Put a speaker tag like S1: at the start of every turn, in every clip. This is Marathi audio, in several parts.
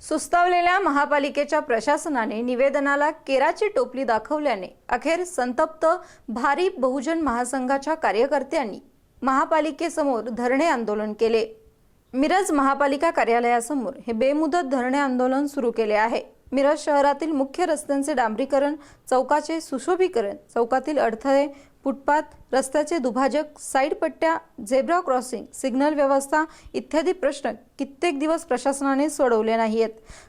S1: सुस्तावलेल्या महापालिकेच्या प्रशासनाने निवेदनाला केराची टोपली दाखवल्याने अखेर संतप्त भारी बहुजन महासंघाच्या कार्यकर्त्यांनी महापालिकेसमोर धरणे आंदोलन केले. मिरज महापालिका कार्यालयासमोर हे बेमुदत धरणे आंदोलन सुरू केले आहे. मिरज शहरातील मुख्य रस्त्यांचे डांबरीकरण चौकाचे सुशोभीकरण चौकातील अडथळे फुटपाथ रस्त्याचे दुभाजक साईड पट्ट्या झेब्रा क्रॉसिंग सिग्नल व्यवस्था इत्यादी प्रश्न कित्येक दिवस प्रशासनाने सोडवले नाहीत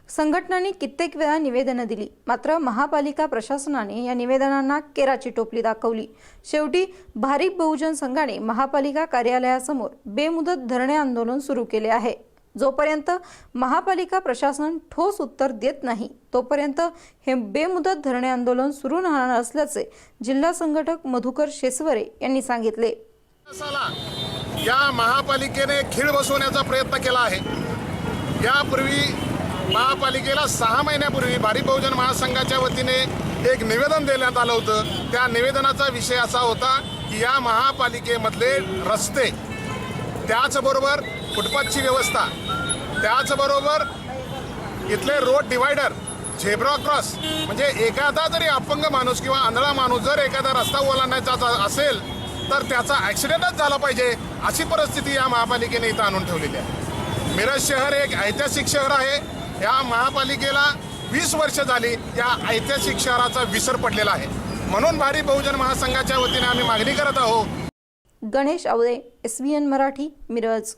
S1: संघटनांनी कित्येक वेळा निवेदनं दिली. मात्र महापालिका प्रशासनाने या निवेदनांना केराची टोपली दाखवली. शेवटी भारिप बहुजन संघाने महापालिका कार्यालयासमोर बेमुदत धरणे आंदोलन सुरू केले आहे. जोपर्यंत महापालिका प्रशासन ठोस उत्तर देत नाही तोपर्यंत हे बेमुदत धरणे आंदोलन सुरू राहणार असल्याचे जिल्हा संघटक मधुकर शेसवरे यांनी सांगितले.
S2: या महापालिकेने खीळ बसवण्याचा प्रयत्न केला आहे. यापूर्वी महापालिकेला सहा महिन्यापूर्वी भारी बहुजन महासंघाच्या वतीने एक निवेदन देण्यात आलं होतं. त्या निवेदनाचा विषय असा होता की या महापालिकेमधले रस्ते त्याचबरोबर फुटपाथची व्यवस्था त्याचबरोबर इथले रोड डिवायडर झेब्रा क्रॉस म्हणजे एखादा जरी अपंग माणूस किंवा आंधळा माणूस जर एखादा रस्ता ओलांडायचा असेल तर त्याचा ॲक्सिडेंटच झाला पाहिजे अशी परिस्थिती या महापालिकेने इथं आणून ठेवलेली आहे. मिरज शहर एक ऐतिहासिक शहर आहे. या महापालिकेला वीस वर्ष झाली या ऐतिहासिक शहराचा विसर पडलेला आहे. म्हणून भारी बहुजन महासंघाच्या वतीने आम्ही मागणी करत आहोत
S1: गणेश आवळे एस मराठी मिरज.